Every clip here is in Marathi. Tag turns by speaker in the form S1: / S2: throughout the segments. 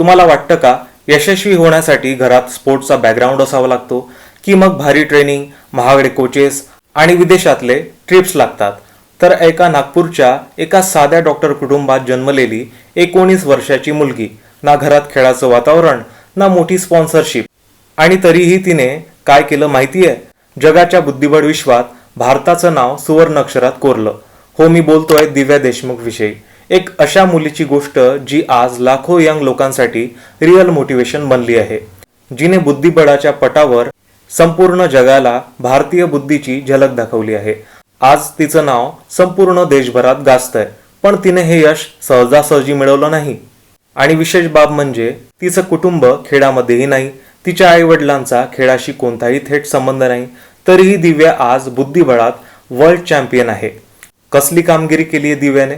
S1: तुम्हाला वाटतं का यशस्वी होण्यासाठी घरात स्पोर्ट्सचा बॅकग्राऊंड असावा लागतो? की मग भारी ट्रेनिंग महागडे कोचेस आणि विदेशातले ट्रिप्स लागतात? तर एका नागपूरच्या एका साध्या डॉक्टर कुटुंबात जन्मलेली एकोणीस वर्षाची मुलगी ना घरात खेळाचं वातावरण ना मोठी स्पॉन्सरशिप आणि तरीही तिने काय केलं माहितीये? जगाच्या बुद्धिबळ विश्वात भारताचं नाव सुवर्ण अक्षरात कोरलं. हो मी बोलतोय दिव्या देशमुख विषयी. एक अशा मुलीची गोष्ट जी आज लाखो यंग लोकांसाठी रिअल मोटिवेशन बनली आहे. जिने बुद्धिबळाच्या पटावर संपूर्ण जगाला भारतीय बुद्धीची झलक दाखवली आहे. आज तिचं नाव संपूर्ण देशभरात गाजतंय पण तिने हे यश सहजासहजी मिळवलं नाही. आणि विशेष बाब म्हणजे तिचं कुटुंब खेळामध्येही नाही तिच्या आईवडिलांचा खेळाशी कोणताही थेट संबंध नाही तरीही दिव्या आज बुद्धिबळात वर्ल्ड चॅम्पियन आहे. कसली कामगिरी केली आहे दिव्याने?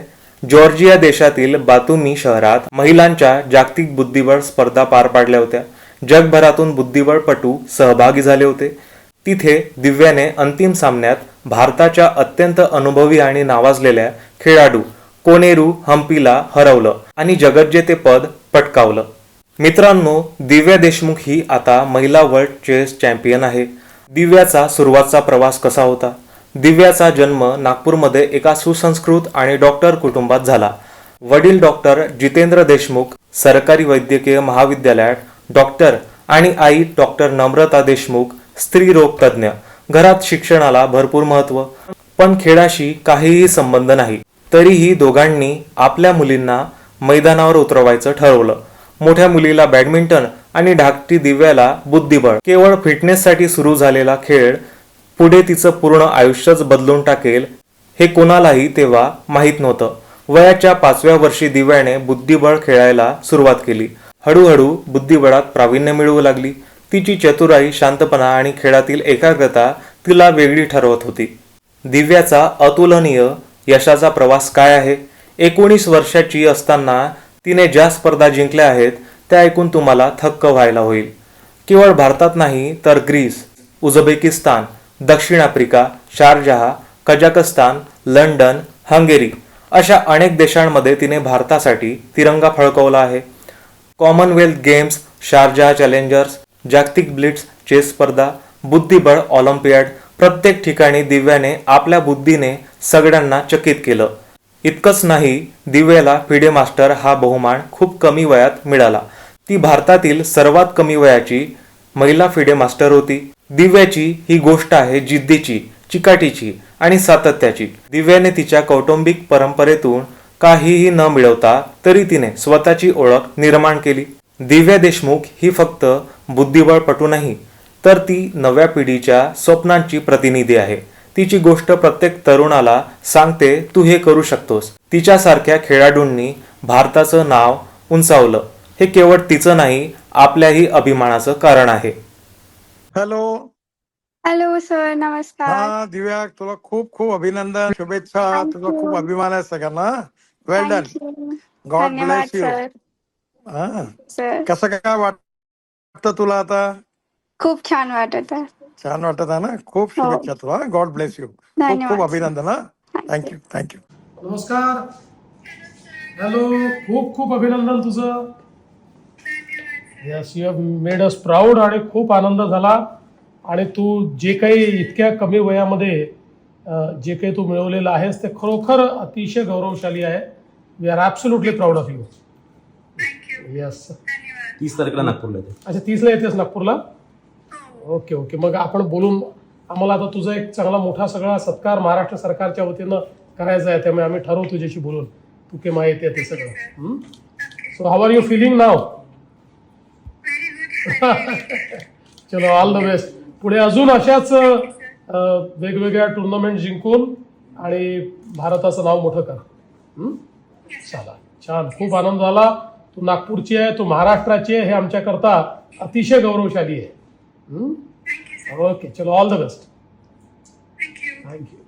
S1: जॉर्जिया देशातील बातुमी शहरात महिलांच्या जागतिक बुद्धिबळ स्पर्धा पार पाडल्या होत्या. जगभरातून बुद्धिबळपटू सहभागी झाले होते. तिथे दिव्याने अंतिम सामन्यात भारताच्या अत्यंत अनुभवी आणि नावाजलेल्या खेळाडू कोनेरू हम्पीला हरवलं आणि जगज्जेतेपद पटकावलं. मित्रांनो दिव्या देशमुख ही आता महिला वर्ल्ड चेस चॅम्पियन आहे. दिव्याचा सुरुवातचा प्रवास कसा होता? दिव्याचा जन्म नागपूरमध्ये एका सुसंस्कृत आणि डॉक्टर कुटुंबात झाला. वडील डॉक्टर जितेंद्र देशमुख सरकारी वैद्यकीय महाविद्यालयात डॉक्टर आणि आई डॉक्टर नम्रता देशमुख स्त्री रोग तज्ज्ञ. घरात शिक्षणाला भरपूर महत्त्व पण खेळाशी काहीही संबंध नाही. तरीही दोघांनी आपल्या मुलींना मैदानावर उतरवायचं ठरवलं. मोठ्या मुलीला बॅडमिंटन आणि धाकटी दिव्याला बुद्धिबळ. केवळ फिटनेससाठी सुरू झालेला खेळ पुढे तिचं पूर्ण आयुष्यच बदलून टाकेल हे कोणालाही तेव्हा माहीत नव्हतं. वयाच्या पाचव्या वर्षी दिव्याने बुद्धिबळ खेळायला सुरुवात केली. हळूहळू बुद्धिबळात प्रावीण्य मिळवू लागली. तिची चतुराई शांतपणा आणि खेळातील एकाग्रता तिला वेगळी ठरवत होती. दिव्याचा अतुलनीय यशाचा प्रवास काय आहे? एकोणीस वर्षाची असताना तिने ज्या स्पर्धा जिंकल्या आहेत त्या ऐकून तुम्हाला थक्क व्हायला होईल. केवळ भारतात नाही तर ग्रीस उझबेकिस्तान दक्षिण Africa Sharjah Kazakhstan London Hungary अशा अनेक देशांमध्ये तिने भारतासाठी तिरंगा फळकवला आहे. कॉमनवेल्थ गेम्स शारजहा चॅलेंजर्स जागतिक ब्लिट्स चेस स्पर्धा बुद्धिबळ ऑलिम्पियाड प्रत्येक ठिकाणी दिव्याने आपल्या बुद्धीने सगळ्यांना चकित केलं. इतकंच नाही दिव्याला फिडे मास्टर हा बहुमान खूप कमी वयात मिळाला. ती भारतातील सर्वात कमी वयाची महिला फिडे मास्टर होती. दिव्याची ही गोष्ट आहे जिद्दीची चिकाटीची आणि सातत्याची. दिव्याने तिच्या कौटुंबिक परंपरेतून काहीही न मिळवता तरी तिने स्वतःची ओळख निर्माण केली. दिव्या देशमुख ही फक्त बुद्धिबळपटू नाही तर ती नव्या पिढीच्या स्वप्नांची प्रतिनिधी आहे. तिची गोष्ट प्रत्येक तरुणाला सांगते तू हे करू शकतोस. तिच्यासारख्या खेळाडूंनी भारताचं नाव उंचावलं. हे केवळ तिचं नाही आपल्याही अभिमानाचं कारण आहे.
S2: हॅलो
S3: हॅलो सर नमस्कार
S2: हा दिव्या तुला खूप खूप अभिनंदन. शुभेच्छा.
S3: Thank you.
S2: खूप अभिमान आहे सगळ्यांना. Well done
S3: Thank you.
S2: God
S3: धन्यवाद
S2: ब्लेस यू
S3: सर
S2: हा.
S3: सर
S2: कसं काय वाटतं तुला आता?
S3: खूप छान वाटत आहे.
S2: छान वाटत आहे ना? खूप
S3: हो.
S2: शुभेच्छा तुला. गॉड ब्लेस यू खूप
S3: धन्यवाद
S2: खूप. अभिनंदन हा. थँक्यू थँक्यू
S4: नमस्कार. हॅलो खूप खूप अभिनंदन तुझं. Yes you have made us proud आणि खूप आनंद झाला. आणि तू जे काही इतक्या कमी वयामध्ये जे काही तू मिळवलेलं आहेस ते खरोखर अतिशय गौरवशाली आहे. We are absolutely proud of you yes
S5: तीस तारखेला नागपूरला येते.
S4: अच्छा तीसला येतेस नागपूरला? ओके ओके मग आपण बोलून आम्हाला आता तुझा एक चांगला मोठा सगळा सत्कार महाराष्ट्र सरकारच्या वतीनं करायचा आहे. त्यामुळे आम्ही ठरवू तुझ्याशी बोलून. तू केव्हा येते ते सगळं. So how are you feeling now चलो ऑल द बेस्ट पुढे अजून अशाच वेगवेगळ्या टुर्नामेंट जिंकून आणि भारताचं नाव मोठं कर. चला छान. खूप आनंद झाला. तू नागपूरची आहे तू महाराष्ट्राची आहे हे आमच्याकरता अतिशय गौरवशाली आहे. ओके चलो all the best thank you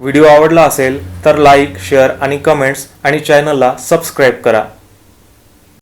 S1: video आवडला असेल तर लाईक शेअर आणि कमेंट्स आणि चॅनलला सबस्क्राईब करा.